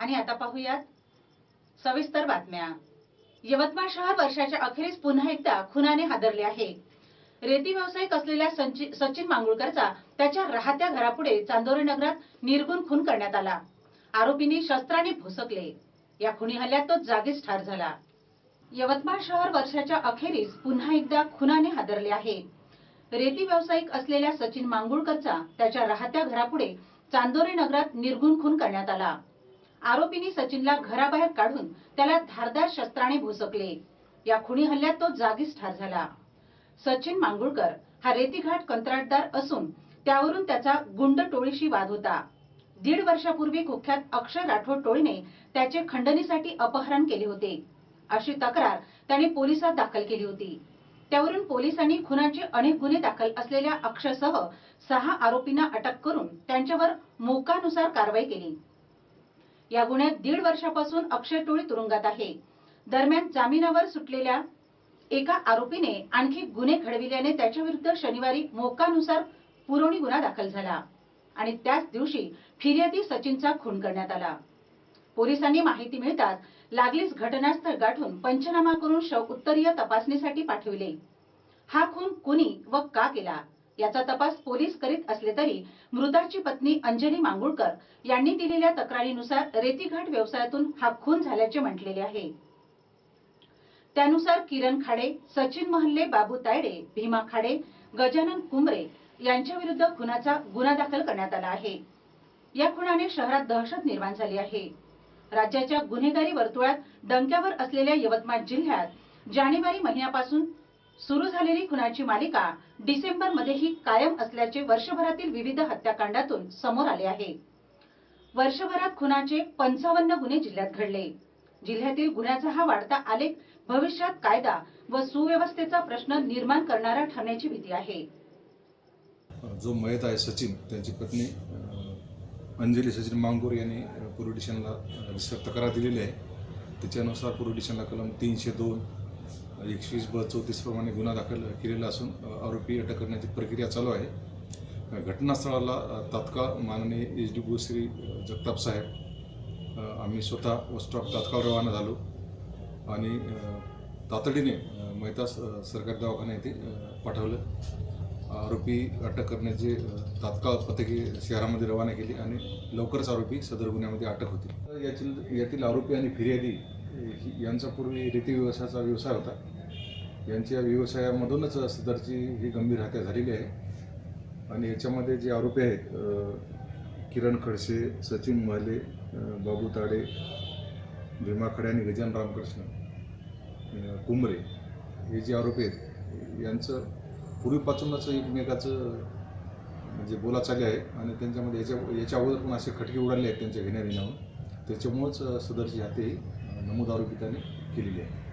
आणि आता पाहूयात सविस्तर बातम्या. यवतमाळ शहर वर्षाच्या अखेरीस पुन्हा एकदा खुनाने हादरले आहे. रेती व्यावसायिक असलेल्या सचिन मांगुळकरचा त्याच्या राहत्या घरापुढे चांदोरी नगरात निर्गुण खून करण्यात आला. आरोपींनी शस्त्राने भोसकले. या खुनी हल्ल्यात तो जागीच ठार झाला. यवतमाळ शहर वर्षाच्या अखेरीस पुन्हा एकदा खुनाने हादरले आहे. रेती व्यावसायिक असलेल्या सचिन मांगुळकरचा त्याच्या राहत्या घरापुढे चांदोरी नगरात निर्गुण खून करण्यात आला. आरोपींनी सचिनला घराबाहेर काढून त्याला धारदार शस्त्राने भुसकले. या खुणी हल्ल्यात तो जागीच ठार झाला. सचिन मांगुळकर हा रेतीघाट कंत्राटदार असून त्यावरून त्याचा गुंड टोळीशी वाद होता. दीड वर्षापूर्वी कुख्यात अक्षय राठोड टोळीने त्याचे खंडणीसाठी अपहरण केले होते. अशी तक्रार त्याने पोलिसात दाखल केली होती. त्यावरून पोलिसांनी खुनाचे अनेक गुन्हे दाखल असलेल्या अक्षयसह सहा आरोपींना अटक करून त्यांच्यावर मोकानुसार कारवाई केली. या गुन्ह्यात दीड वर्षापासून अक्षय टोळी तुरुंगात आहे. दरम्यान जामिनावर सुटलेल्या एका आरोपीने आणखी गुन्हे घडविल्याने त्याच्याविरुद्ध शनिवारी मोकानुसार पुरवणी गुन्हा दाखल झाला आणि त्याच दिवशी फिर्यादी सचिनचा खून करण्यात आला. पोलिसांनी माहिती मिळताच लागलीच घटनास्थळ गाठून पंचनामा करून शव उत्तरीय तपासणीसाठी पाठविले. हा खून कुणी व का केला? याचा तपास पोलीस करीत असले तरी मृताची पत्नी अंजली मांगुळकर यांनी दिलेल्या तक्रारीनुसार रेतीघाट व्यवसायातून हा खून झाल्याचे म्हटलेले आहे. त्यानुसार किरण खाडे सचिन महल्ले बाबू तायडे भीमा खाडे गजानन कुंबरे यांच्या विरुद्ध खुनाचा गुन्हा दाखल करण्यात आला आहे. या खुनाने शहरात दहशत निर्माण झाली आहे. राज्याच्या गुन्हेगारी वर्तुळात डंक्यावर असलेल्या यवतमाळ जिल्ह्यात जानेवारी महिन्यापासून सुरू झालेली खुनाची मालिका डिसेंबर मध्येही कायम असल्याचे वर्षभरातील विविध हत्याकांडातून समोर आले आहे. वर्षभरात खुनाचे पंचावन्न गुन्हे जिल्ह्यात घडले. जिल्ह्यातील गुन्ह्याचा हा वाढता आलेख भविष्यात कायदा व सुव्यवस्थेचा प्रश्न निर्माण करणारा ठरण्याची भीती आहे. जो मयत आहे सचिन त्यांची पत्नी अंजली सचिन मांगूर यांनी पूर्व डिशनला तक्रार दिलेली आहे. त्याच्यानुसार पूर्व डिशनला कलम तीनशे दोन एकवीस ब चौतीस प्रमाणे गुन्हा दाखल केलेला असून आरोपी अटक करण्याची प्रक्रिया चालू आहे. घटनास्थळाला तात्काळ माननीय एच डी श्री जगताप साहेब आम्ही स्वतः स्टॉप तात्काळ रवाना झालो आणि तातडीने अ, मेहता सरकारी दवाखाना येथे पाठवलं. आरोपी अटक करण्याचे तात्काळ पथके शहरामध्ये रवाना केली आणि लवकरच आरोपी सदर गुन्ह्यामध्ये अटक होतील यातील यातील आरोपी आणि फिर्यादी यांचा पूर्वी रीती व्यवसायाचा व्यवसाय होता. यांच्या व्यवसायामधूनच सदरची ही गंभीर हत्या झालेली आहे. आणि याच्यामध्ये जे आरोपी आहेत किरण खडसे सचिन महले बाबू ताडे भीमा खडे आणि गजान रामकृष्ण कुंबरे हे जे आरोपी आहेत यांचं पूर्वीपासूनच एकमेकाचं म्हणजे बोलाचाली आहे. आणि त्यांच्यामध्ये याच्या याच्या अगोदर पण असे खटके उडाले आहेत त्यांच्या घेण्या त्याच्यामुळंच सदरची हत्या ही नमूद आरोपी केलेली आहे.